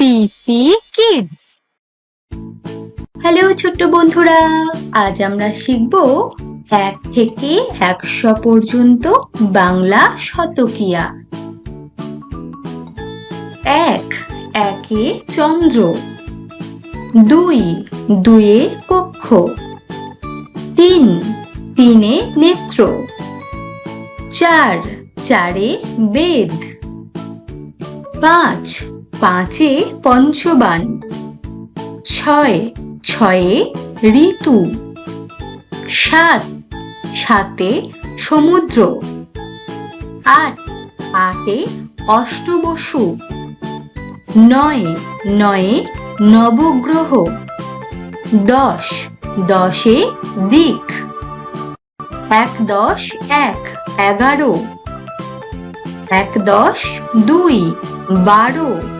পিপি kids hello ছোট্ট বন্ধুরা। আজ আমরা শিখব এক থেকে একশো পর্যন্ত বাংলা শতকিয়া। এক, একে চন্দ্র। দুই দুয়ে কক্ষ। তিন, তিনে নেত্র। চার, চারে বেদ। পাঁচ পাঁচে পঞ্চবান। ছয়, ছয়ে ঋতু। সাত, সাতে সমুদ্র। আট, আটে অষ্টবসু। নয়, নয়ে নবগ্রহ। দশ, দশে দিক। এক দশ, এক এগারো। এক দশ, দুই বারো।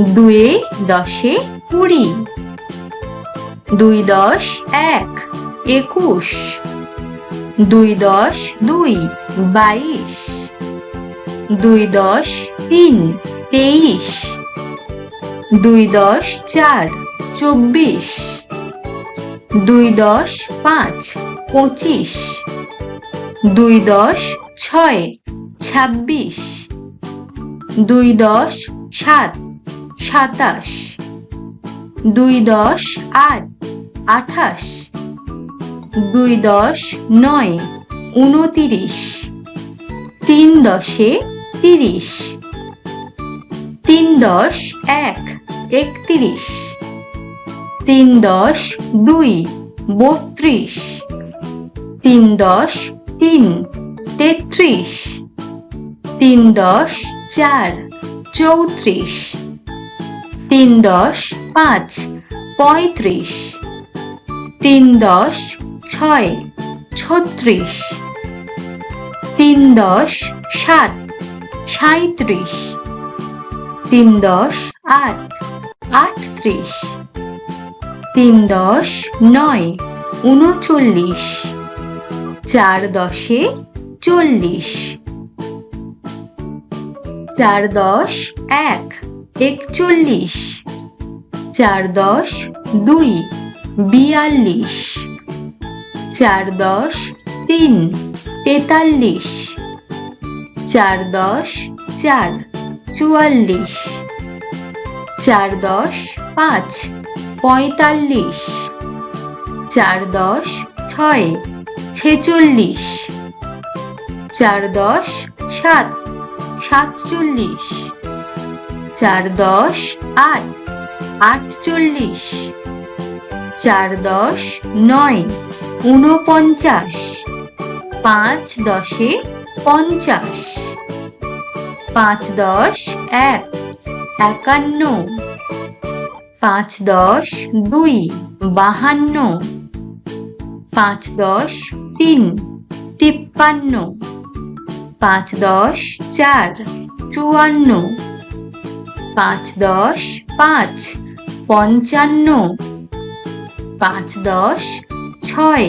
দুয়ে দশে কুড়ি। দুই দশ এক, একুশ। দুই দশ দুই, বাইশ। দুই দশ তিন, তেইশ। দুই দশ চার, চব্বিশ। দুই দশ পাঁচ, পঁচিশ। দুই দশ ছয়, ছাব্বিশ। দুই দশ সাত সাতাশ, দুই দশ আট, আঠাশ, দুই দশ নয়, উনতিরিশ, তিন দশে তিরিশ, তিন দশ এক, একত্রিশ, তিন দশ দুই, বত্রিশ, তিন দশ তিন, তেত্রিশ, তিন দশ চার, চৌত্রিশ তিন দশ পাঁচ, পঁয়ত্রিশ। তিন দশ ছয়, ছত্রিশ। তিন দশ সাত সাঁত্রিশ তিন দশ আট, আটত্রিশ। তিন দশ নয়, উনচল্লিশ। চার দশে চল্লিশ। চার দশ এক। একচল্লিশ, চার দশ দুই, বিয়াল্লিশ, চার দশ তিন, তেতাল্লিশ, চার দশ চার, চুয়াল্লিশ, চার দশ পাঁচ, পঁয়তাল্লিশ, চার দশ ছয়, ছেচল্লিশ, চার দশ সাত, সাতচল্লিশ চার দশ আট। আটচল্লিশ। চার দশ নয়। ঊনপঞ্চাশ। পাঁচ দশে পঞ্চাশ। পাঁচ দশ এক। একান্ন। পাঁচ দশ দুই। বাহান্ন। পাঁচ দশ তিন। তিপ্পান্ন। পাঁচ দশ চার। চুয়ান্ন। পাঁচ দশ, পাঁচ পঞ্চান্ন, পাঁচ দশ, ছয়,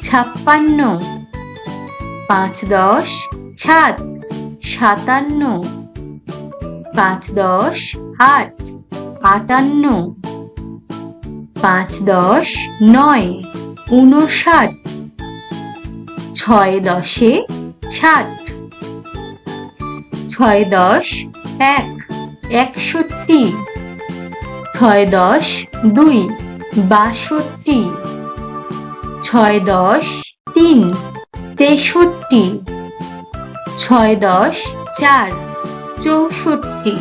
ছাপ্পান্ন, পাঁচ দশ, সাত, সাতান্ন, পাঁচ দশ, আট, আটান্ন, পাঁচ দশ, নয় উনষাট ছয় দশে ষাট, ছয় দশ এক একষট্টি, ছয় দশ, দুই, বাষট্টি, ছয় দশ, তিন, তেষট্টি, ছয় দশ, চার, চৌষট্টি,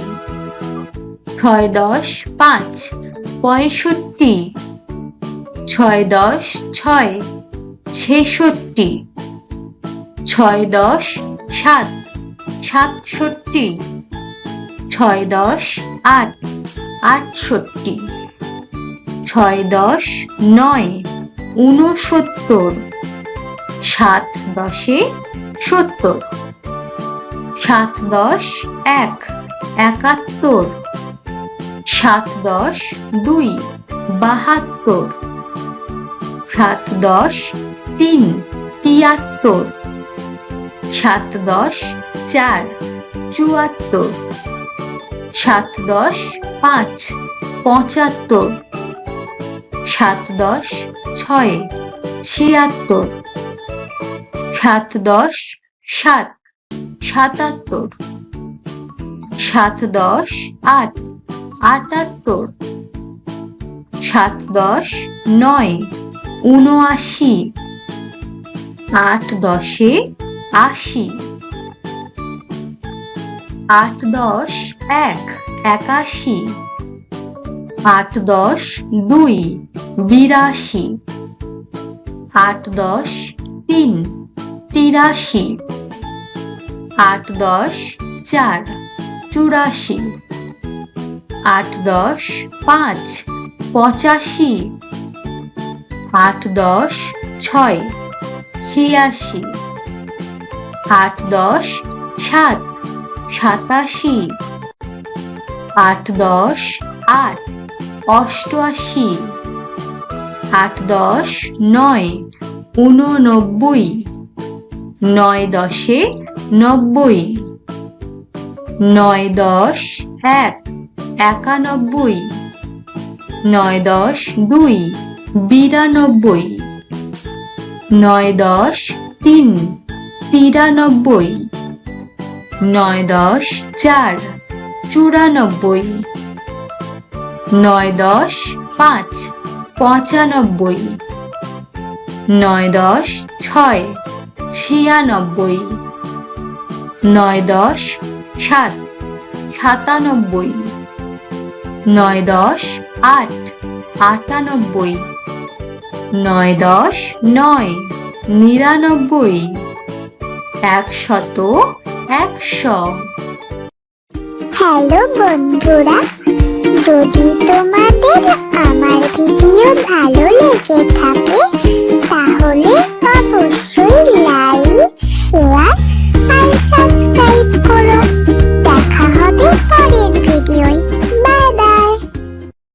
ছয় দশ, পাঁচ, পঁয়ষট্টি, ছয় দশ, ছয়, ছেষট্টি, ছয় দশ, সাত, সাতষট্টি ছয় দশ আট আটষট্টি ছয় দশ নয়, ঊনসত্তর। সাত দশে সত্তর। সাত দশ এক, একাত্তর। সাত দশ দুই, বাহাত্তর। সাত দশ তিন, তিয়াত্তর। সাত দশ চার, চুয়াত্তর। সাত দশ পাঁচ পঁচাত্তর। সাত দশ ছয় ছিয়াত্তর। সাত দশ সাত সাতাত্তর। সাত দশ আট আটাত্তর। সাত দশ নয় উনআশি। আট দশে আশি। আট দশ এক, একাশি। আট, দশ, দুই, বিরাশি। আট, দশ, তিন, তিরাশি। আট, দশ, চার, চুরাশি। আট, দশ, পাঁচ, পঁচাশি। আট, দশ, ছয়, ছিয়াশি। আট, দশ, সাত, সাতাশি। আট দশ আট। অষ্টআশি। আট দশ নয়। উননব্বই নয় দশে নব্বই। নয় দশ এক। একানব্বই। নয় দশ দুই। বিরানব্বই। নয় দশ তিন। তিরানব্বই। নয় দশ চার। চুরানব্বই। নয় দশ পাঁচ, পঁচানব্বই। নয় দশ ছয়, ছিয়ানব্বই। নয় দশ সাত, সাতানব্বই। নয় দশ আট, আটানব্বই। নয় দশ নয়, নিরানব্বই। একশত একশো। হ্যালো বন্ধুরা যদি তোমাদের